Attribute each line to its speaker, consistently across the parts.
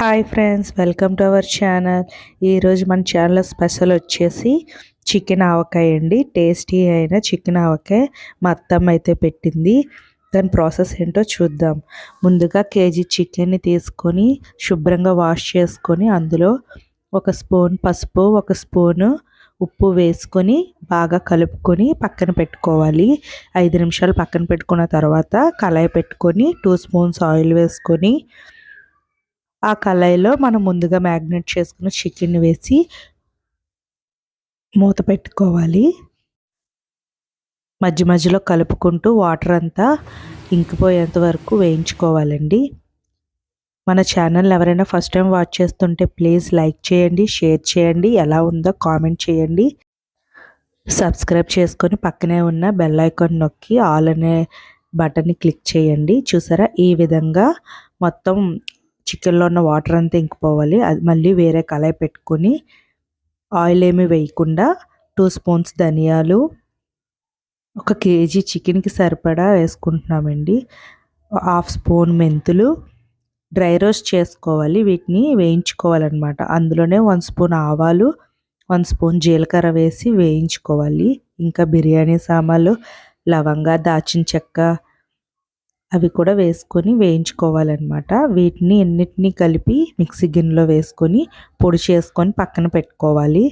Speaker 1: Hi friends welcome to our channel. ఈరోజు మన ఛానల్లో స్పెషల్ వచ్చేసి చికెన్ ఆవకాయ అండి. టేస్టీ అయిన చికెన్ ఆవకాయ మా అత్తమ్మ అయితే పెట్టింది. దాని ప్రాసెస్ ఏంటో చూద్దాం. ముందుగా కేజీ చికెన్ని తీసుకొని శుభ్రంగా వాష్ చేసుకొని అందులో ఒక స్పూన్ పసుపు ఒక స్పూను ఉప్పు వేసుకొని బాగా కలుపుకొని పక్కన పెట్టుకోవాలి. ఐదు నిమిషాలు పక్కన పెట్టుకున్న తర్వాత కళాయి పెట్టుకొని టూ స్పూన్స్ ఆయిల్ వేసుకొని ఆ కళాయిలో మనం ముందుగా మ్యాగ్నెట్ చేసుకున్న చికెన్ వేసి మూత పెట్టుకోవాలి. మధ్య మధ్యలో కలుపుకుంటూ వాటర్ అంతా ఇంకిపోయేంత వరకు వేయించుకోవాలండి. మన ఛానల్ ఎవరైనా ఫస్ట్ టైం వాచ్ చేస్తుంటే ప్లీజ్ లైక్ చేయండి షేర్ చేయండి ఎలా ఉందో కామెంట్ చేయండి. సబ్స్క్రైబ్ చేసుకొని పక్కనే ఉన్న బెల్ ఐకాన్ నొక్కి ఆల్ అనే బటన్ని క్లిక్ చేయండి. చూసారా? ఈ విధంగా మొత్తం చికెన్లో ఉన్న వాటర్ అంతా ఇంకిపోవాలి. అది మళ్ళీ వేరే కళాయి పెట్టుకొని ఆయిల్ ఏమి వేయకుండా టూ స్పూన్స్ ధనియాలు ఒక కేజీ చికెన్కి సరిపడా వేసుకుంటున్నామండి. హాఫ్ స్పూన్ మెంతులు డ్రై రోస్ట్ చేసుకోవాలి. వీటిని వేయించుకోవాలన్నమాట. అందులోనే వన్ స్పూన్ ఆవాలు వన్ స్పూన్ జీలకర్ర వేసి వేయించుకోవాలి. ఇంకా బిర్యానీ సామాన్లు లవంగా దాచిన చెక్క అవి కూడా వేసుకొని వేయించుకోవాలన్నమాట. వీటిని ఎన్నిటిని కలిపి మిక్సీ గిన్నెలో వేసుకొని పొడి చేసుకొని పక్కన పెట్టుకోవాలి.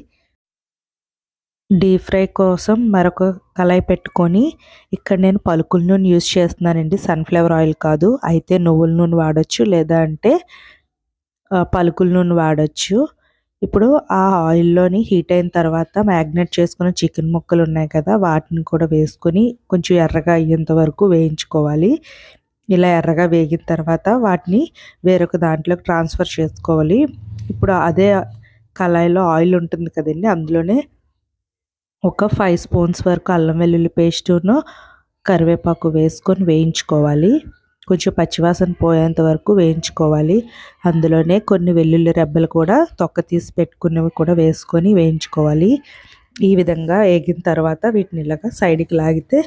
Speaker 1: డీప్ ఫ్రై కోసం మరొక కళాయి పెట్టుకొని ఇక్కడ నేను పలుకుల నూనె యూజ్ చేస్తున్నానండి. సన్ఫ్లవర్ ఆయిల్ కాదు. అయితే నువ్వుల నూనె వాడచ్చు లేదా అంటే పలుకుల నూనె వాడచ్చు. ఇప్పుడు ఆ ఆయిల్లోని హీట్ అయిన తర్వాత మ్యాగ్నెట్ చేసుకున్న చికెన్ ముక్కలు ఉన్నాయి కదా వాటిని కూడా వేసుకొని కొంచెం ఎర్రగా అయ్యేంత వరకు వేయించుకోవాలి. ఇలా ఎర్రగా వేగిన తర్వాత వాటిని వేరొక దాంట్లోకి ట్రాన్స్ఫర్ చేసుకోవాలి. ఇప్పుడు అదే కళాయిలో ఆయిల్ ఉంటుంది కదండి అందులోనే ఒక ఫైవ్ స్పూన్స్ వరకు అల్లం వెల్లుల్లి పేస్టును కరివేపాకు వేసుకొని వేయించుకోవాలి. కొంచెం పచ్చివాసన పోయేంత వరకు వేయించుకోవాలి. అందులోనే కొన్ని వెల్లుల్లి రెబ్బలు కూడా తొక్క తీసి పెట్టుకున్నవి కూడా వేసుకొని వేయించుకోవాలి. ఈ విధంగా వేగిన తర్వాత వీటిని ఇలాగా సైడ్కి లాగితే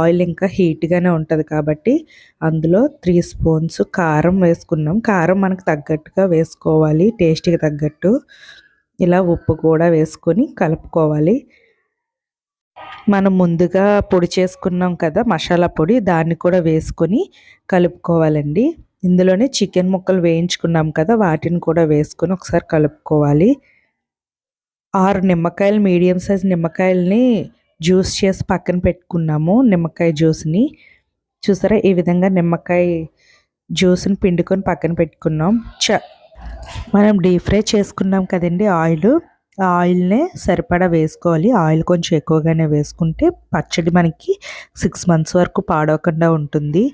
Speaker 1: ఆయిల్ ఇంకా హీట్గానే ఉంటుంది కాబట్టి అందులో త్రీ స్పూన్స్ కారం వేసుకున్నాం. కారం మనకు తగ్గట్టుగా వేసుకోవాలి టేస్ట్కి తగ్గట్టు. ఇలా ఉప్పు కూడా వేసుకొని కలుపుకోవాలి. మనం ముందుగా పొడి చేసుకున్నాం కదా మసాలా పొడి దాన్ని కూడా వేసుకొని కలుపుకోవాలండి. ఇందులోనే చికెన్ ముక్కలు వేయించుకున్నాం కదా వాటిని కూడా వేసుకొని ఒకసారి కలుపుకోవాలి. ఆరు నిమ్మకాయలు మీడియం సైజ్ నిమ్మకాయలని జ్యూస్ చేసి పక్కన పెట్టుకున్నాము నిమ్మకాయ జ్యూస్ని. చూసారా ఈ విధంగా నిమ్మకాయ జ్యూస్ని పిండుకొని పక్కన పెట్టుకున్నాం. చ మనం డీప్ ఫ్రై చేసుకున్నాం కదండి ఆయిల్. ఆయిల్నే సరిపడా వేసుకోవాలి. ఆయిల్ కొంచెం ఎక్కువగానే వేసుకుంటే పచ్చడి మనకి సిక్స్ మంత్స్ వరకు పాడవకుండా ఉంటుంది.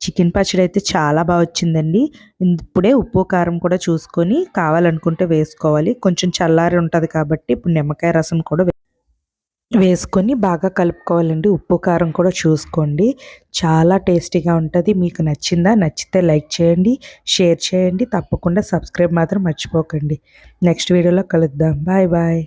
Speaker 1: చికెన్ పచ్చడి అయితే చాలా బాగా వచ్చిందండి. ఇప్పుడే ఉప్పు కారం కూడా చూసుకొని కావాలనుకుంటే వేసుకోవాలి. కొంచెం చల్లారి ఉంటుంది కాబట్టి ఇప్పుడు నిమ్మకాయ రసం కూడా వేసుకొని బాగా కలుపుకోవాలండి. ఉప్పు కారం కూడా చూసుకోండి. చాలా టేస్టీగా ఉంటుంది. మీకు నచ్చిందా నచ్చితే లైక్ చేయండి షేర్ చేయండి. తప్పకుండా సబ్స్క్రైబ్ మాత్రం మర్చిపోకండి. నెక్స్ట్ వీడియోలో కలుద్దాం. Bye bye.